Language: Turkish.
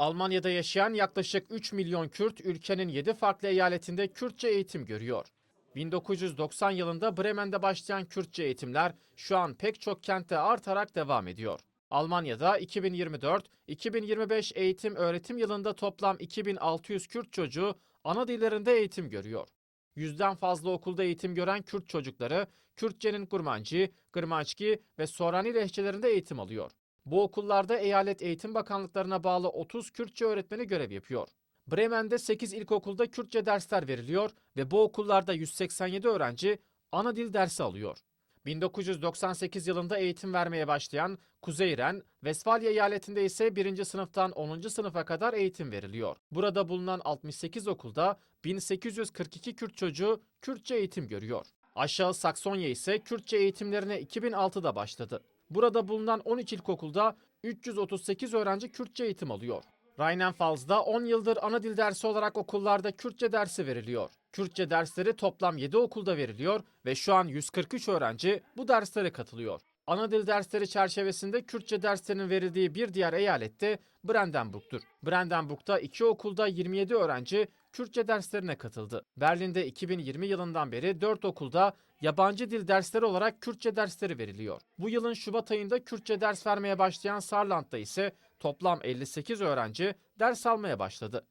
Almanya'da yaşayan yaklaşık 3 milyon Kürt ülkenin 7 farklı eyaletinde Kürtçe eğitim görüyor. 1990 yılında Bremen'de başlayan Kürtçe eğitimler şu an pek çok kentte artarak devam ediyor. Almanya'da 2024-2025 eğitim öğretim yılında toplam 2600 Kürt çocuğu ana dillerinde eğitim görüyor. Yüzden fazla okulda eğitim gören Kürt çocukları Kürtçenin Kurmancı, Gırmançki ve Sorani lehçelerinde eğitim alıyor. Bu okullarda eyalet eğitim bakanlıklarına bağlı 30 Kürtçe öğretmeni görev yapıyor. Bremen'de 8 ilkokulda Kürtçe dersler veriliyor ve bu okullarda 187 öğrenci ana dil dersi alıyor. 1998 yılında eğitim vermeye başlayan Kuzey Ren, Vesfalya eyaletinde ise 1. sınıftan 10. sınıfa kadar eğitim veriliyor. Burada bulunan 68 okulda 1842 Kürt çocuğu Kürtçe eğitim görüyor. Aşağı Saksonya ise Kürtçe eğitimlerine 2006'da başladı. Burada bulunan 13 ilkokulda 338 öğrenci Kürtçe eğitim alıyor. Rheinland-Pfalz'da 10 yıldır ana dil dersi olarak okullarda Kürtçe dersi veriliyor. Kürtçe dersleri toplam 7 okulda veriliyor ve şu an 143 öğrenci bu derslere katılıyor. Ana dil dersleri çerçevesinde Kürtçe derslerinin verildiği bir diğer eyalette Brandenburg'tur. Brandenburg'da iki okulda 27 öğrenci Kürtçe derslerine katıldı. Berlin'de 2020 yılından beri 4 okulda yabancı dil dersleri olarak Kürtçe dersleri veriliyor. Bu yılın Şubat ayında Kürtçe ders vermeye başlayan Saarland'da ise toplam 58 öğrenci ders almaya başladı.